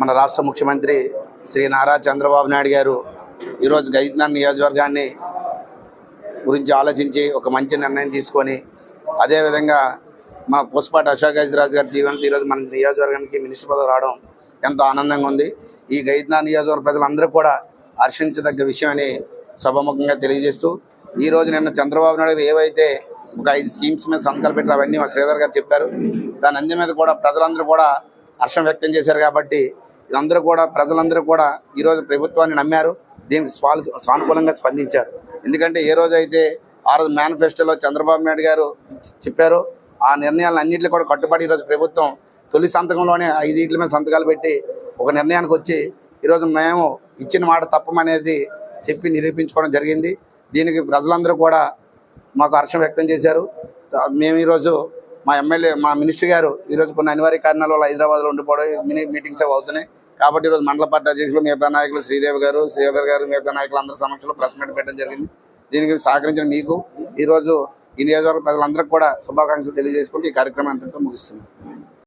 మన రాష్ట్ర ముఖ్యమంత్రి శ్రీ నారా చంద్రబాబు నాయుడు గారు ఈరోజు గైజ్నాన్ నియోజకవర్గాన్ని గురించి ఆలోచించి ఒక మంచి నిర్ణయం తీసుకొని అదేవిధంగా మన పూసపాటి అశోక్ గజరాజు గారి దీవెనతో ఈరోజు మన నియోజకవర్గానికి మినిస్టర్ పదవి రావడం ఎంతో ఆనందంగా ఉంది. ఈ గైజ్నా నియోజకవర్గ ప్రజలందరూ కూడా హర్షించదగ్గ విషయం అని తెలియజేస్తూ ఈ రోజు నిన్న చంద్రబాబు నాయుడు గారు ఏవైతే ఒక ఐదు స్కీమ్స్ మీద సంతకాలు పెట్టారు అవన్నీ మా శ్రీధర్ గారు చెప్పారు. దాని అన్ని మీద కూడా ప్రజలందరూ కూడా హర్షం వ్యక్తం చేశారు కాబట్టి ఇదందరూ కూడా ప్రజలందరూ కూడా ఈరోజు ప్రభుత్వాన్ని నమ్మారు. దీనికి స్వాలు సానుకూలంగా స్పందించారు. ఎందుకంటే ఏ రోజు అయితే ఆ రోజు మేనిఫెస్టోలో చంద్రబాబు నాయుడు గారు చెప్పారో ఆ నిర్ణయాలను అన్నింటినీ కూడా కట్టుబడి ఈరోజు ప్రభుత్వం తొలి సంతకంలోనే ఐదింటి మీద సంతకాలు పెట్టి ఒక నిర్ణయానికి వచ్చి ఈరోజు మేము ఇచ్చిన మాట తప్పమనేది చెప్పి నిరూపించుకోవడం జరిగింది. దీనికి ప్రజలందరూ కూడా మాకు హర్షం వ్యక్తం చేశారు. మేము ఈరోజు మా ఎమ్మెల్యే మా మినిస్టర్ గారు ఈరోజు కొన్ని అనివార్య కారణాల వల్ల హైదరాబాద్లో ఉండిపోవడం మినీ మీటింగ్స్ అవి అవుతున్నాయి. కాబట్టి ఈరోజు మండల పార్టీ అధ్యక్షులు మిగతా నాయకులు శ్రీదేవి గారు శ్రీధర్ గారు మిగతా నాయకులు అందరి సమక్షంలో ప్రెస్ మీట్ పెట్టడం జరిగింది. దీనికి సహకరించిన మీకు ఈరోజు ఈ నియోజకవర్గ ప్రజలందరికీ కూడా శుభాకాంక్షలు తెలియజేసుకుంటూ ఈ కార్యక్రమం అంతటితో ముగిస్తున్నాం.